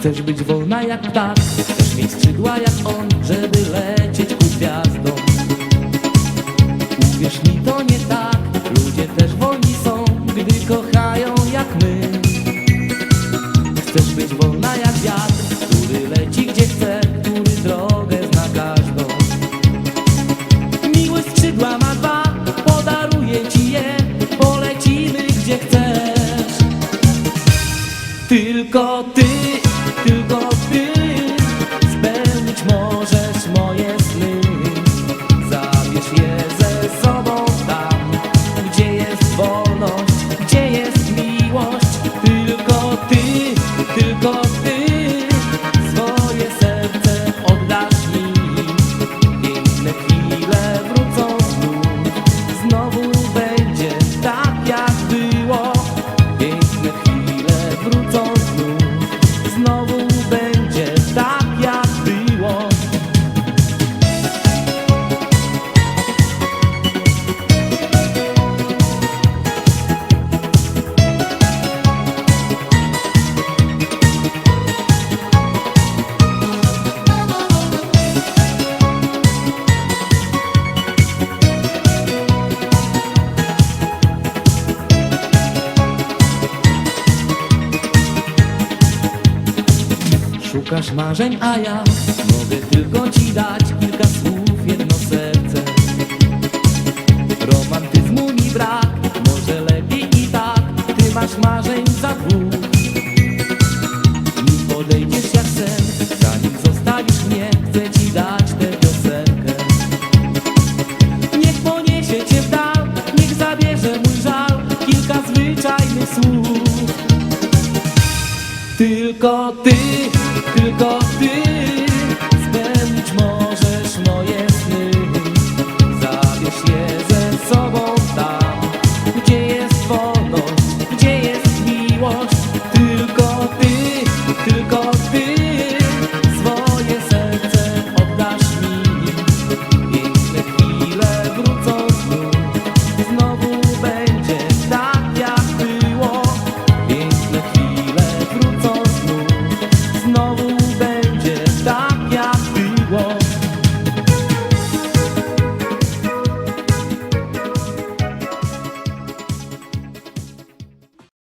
Chcesz być wolna jak ptak. Chcesz mieć skrzydła jak on Żeby lecieć ku gwiazdom. Uwierz mi, to nie tak. Ludzie też wolni są Gdy kochają jak my. Chcesz być wolna jak wiatr Który leci gdzie chce Który drogę zna każdą. Miłe skrzydła ma dwa Podaruję ci je. Polecimy gdzie chcesz. Tylko ty, szukasz marzeń, a ja mogę tylko ci dać kilka słów, jedno serce. Romantyzmu mi brak, może lepiej i tak, ty masz marzeń za dwóch. Nim podejdziesz jak sen, zanim zostawisz mnie, chcę ci dać tę piosenkę. Niech poniesie cię w dal, niech zabierze mój żal, kilka zwyczajnych słów. Tylko ty tylko ty